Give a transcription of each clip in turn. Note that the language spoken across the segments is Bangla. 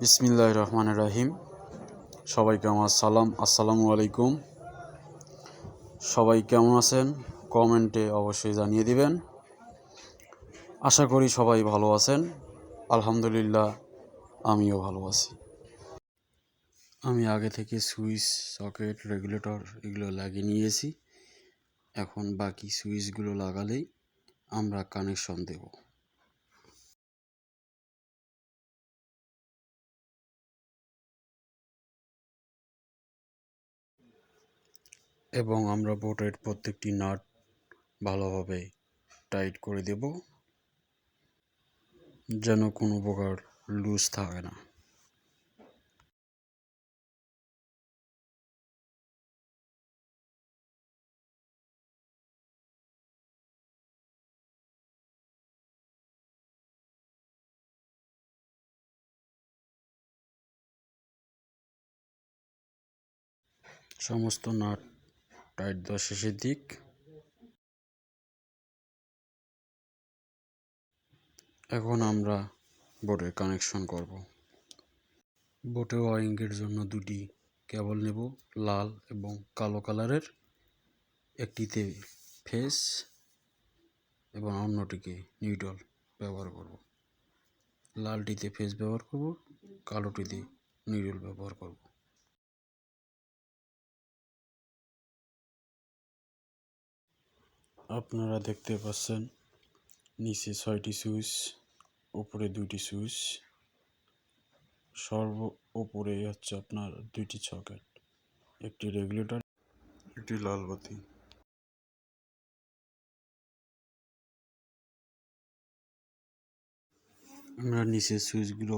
বিসমিল্লাহ রহমান রাহিম সবাইকে আমার সালাম, আসসালামু আলাইকুম। সবাই কেমন আছেন? কমেন্টে অবশ্যই জানিয়ে দিবেন। আশা করি সবাই ভালো আছেন। আলহামদুলিল্লাহ, আমিও ভালো আছি। আমি আগে থেকে সুইচ, সকেট, রেগুলেটর এগুলো লাগিয়ে নিয়েছি। এখন বাকি সুইচগুলো লাগালেই আমরা কানেকশন দেবো। এবং আমরা বোটের প্রত্যেকটি নাট ভালোভাবে টাইট করে দেব, যেন কোনো প্রকার লুজ থাকে না। সমস্ত নাট টাইট দেওয়া শেষের দিক। এখন আমরা বোর্ডের কানেকশন করব। বোটে ওয়ারিংয়ের জন্য দুটি কেবল নেব, লাল এবং কালো কালারের। একটিতে ফেস এবং অন্যটিকে নিউডল ব্যবহার করব। লালটিতে ফেস ব্যবহার করব, কালোটিতে নিউডল ব্যবহার করব। আপনারা দেখতে পাচ্ছেন, নিচে ছয়টি সুইচ, উপরে দুইটি সুইচ, সর্ব উপরে হচ্ছে আপনার দুইটি সকেট, একটি রেগুলেটর, একটি লাল বাতি। আমরা নিচের সুইচগুলো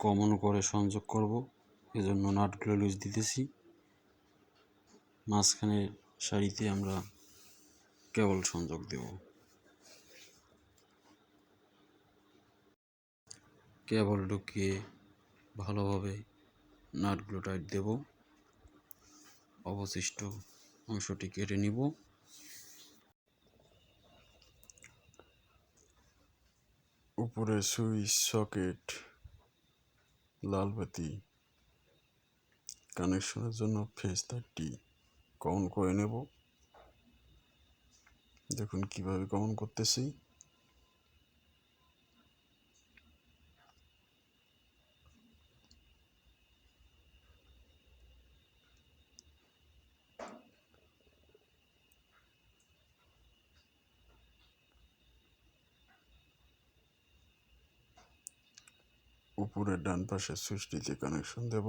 কমন করে সংযোগ করব, এজন্য নাটগুলো লুজ দিতেছি। মাঝখানের সারিতে আমরা কেবল সংযোগ দেব। কেবল ঢুকিয়ে ভালোভাবে নাটগুলো টাইট দেব। অবশিষ্ট অংশটি কেটে নিব। উপরে সুইচ সকেট, লাল বাতি, কানেকশনের জন্য ফেস তারটি কমন করে নেব। দেখুন কীভাবে কমন করতেছি। উপরের ডান পাশে সুইচটিতে কানেকশন দেব।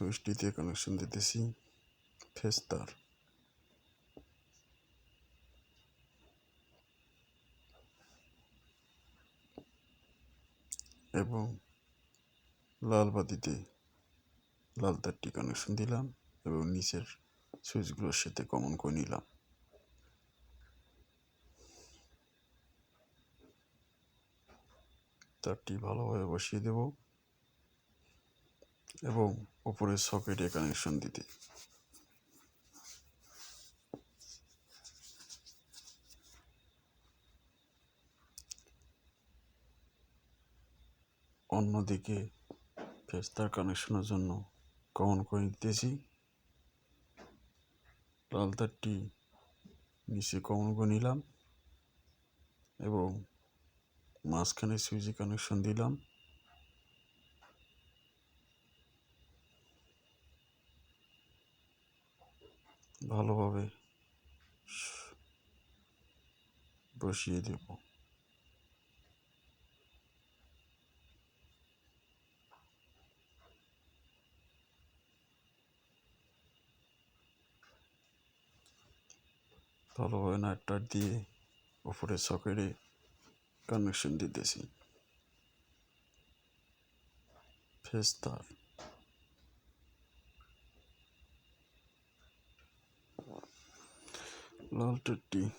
সুইচটিতে কানেকশন দিতেছি ফেস তার এবং লাল বাতিতে লাল তারটি কানেকশন দিলাম এবং নিচের সুইচগুলোর সাথে কমন করে নিলাম। তারটি ভালোভাবে বসিয়ে দেব। এবং উপরের সকেটে কানেকশন দিতে। অন্যদিকে ফেস্তার কানেকশনের জন্য কমন করে নিতেছি লাল তারটি নিচে কমন করে নিলাম এবং মাঝখানে সুইচে কানেকশন দিলাম। ভালোভাবে বসিয়ে দেব। ভালোভাবে নাটটা দিয়ে উপরে সকেটে কানেকশন দিতেছি। ফেস তার। লাল টারটি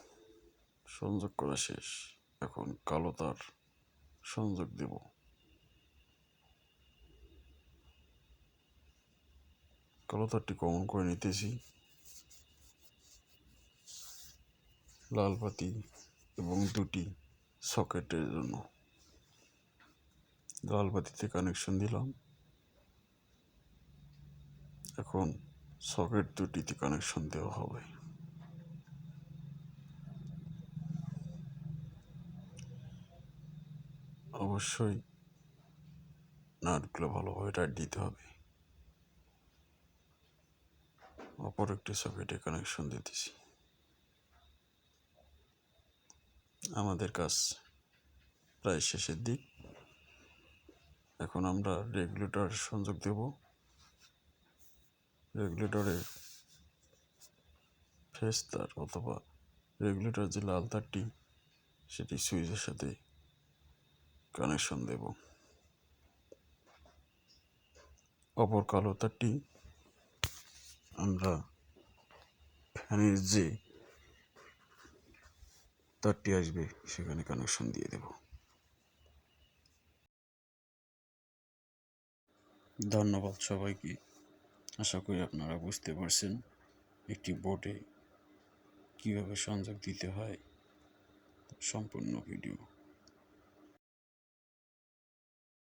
সংযোগ করা শেষ। এখন কালো তার সংযোগ দেব। কালো তারটি কমন করে নিতেছি। লাল বাতি এবং দুটি সকেটের জন্য। লাল বাতিতে কানেকশন দিলাম। এখন সকেট দুটিতে কানেকশন দেওয়া হবে। অবশ্যই নাটগুলো ভালোভাবে টাইট দিতে হবে। অপর একটি সকেটে কানেকশন দিতেছি। আমাদের কাজ প্রায় শেষের দিক। এখন আমরা রেগুলেটর সংযোগ দেব। রেগুলেটরের ফেস তার অথবা রেগুলেটর যে লাল তারটি, সেটি সুইচের সাথে কানেকশন দেব। অপর কালো তারটি আমরা ফ্যানের যে তারটি আসবে, সেখানে কানেকশন দিয়ে দেব। ধন্যবাদ সবাইকে। আশা করি আপনারা বুঝতে পারছেন একটি বোর্ডে কীভাবে সংযোগ দিতে হয়। সম্পূর্ণ ভিডিও।